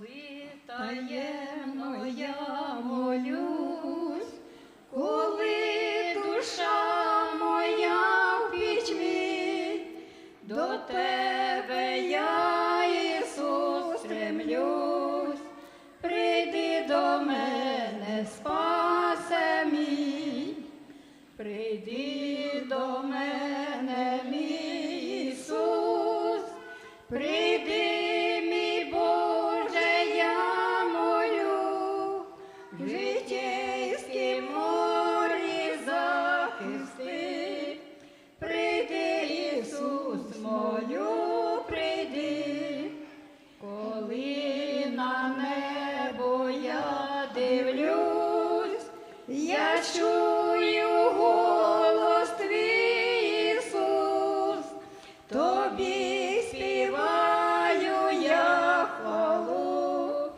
коли таємно я молюсь, коли душа моя в пітьмі, до тебе я, Ісус, стремлюсь, прийди до мене, спасе мій, прийди до мене, я чую голос твій, Ісус, тобі співаю я хвалу,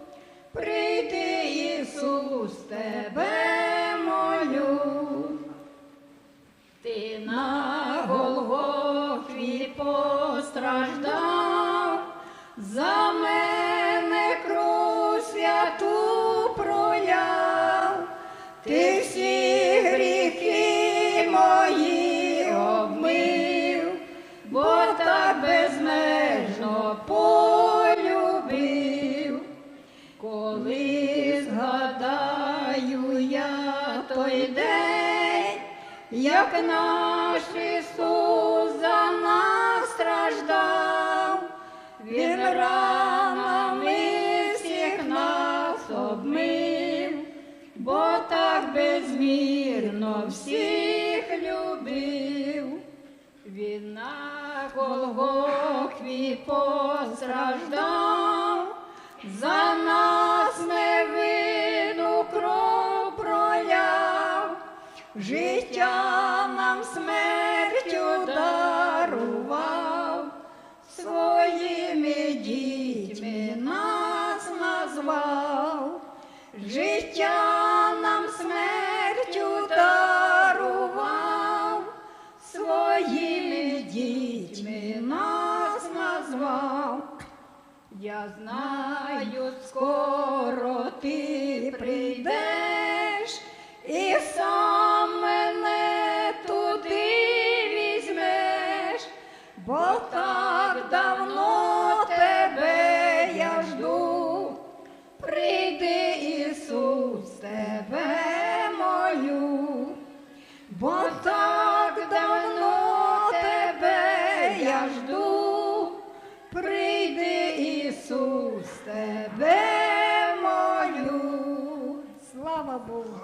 прийди, Ісус, тебе молю. Ти на Голгофі постраждав, Коли згадаю я той день, як наш Ісус за нас страждав, Він ранами всіх нас обмив, бо так безмірно всіх любив. Він на Голгофі постраждав, за життя нам смертю дарував, своїми дітьми нас назвав, життя нам смертю дарував, своїми дітьми нас назвав. Я знаю, скоро ти я жду. Прийди, Ісус, тебе молю. Слава Богу.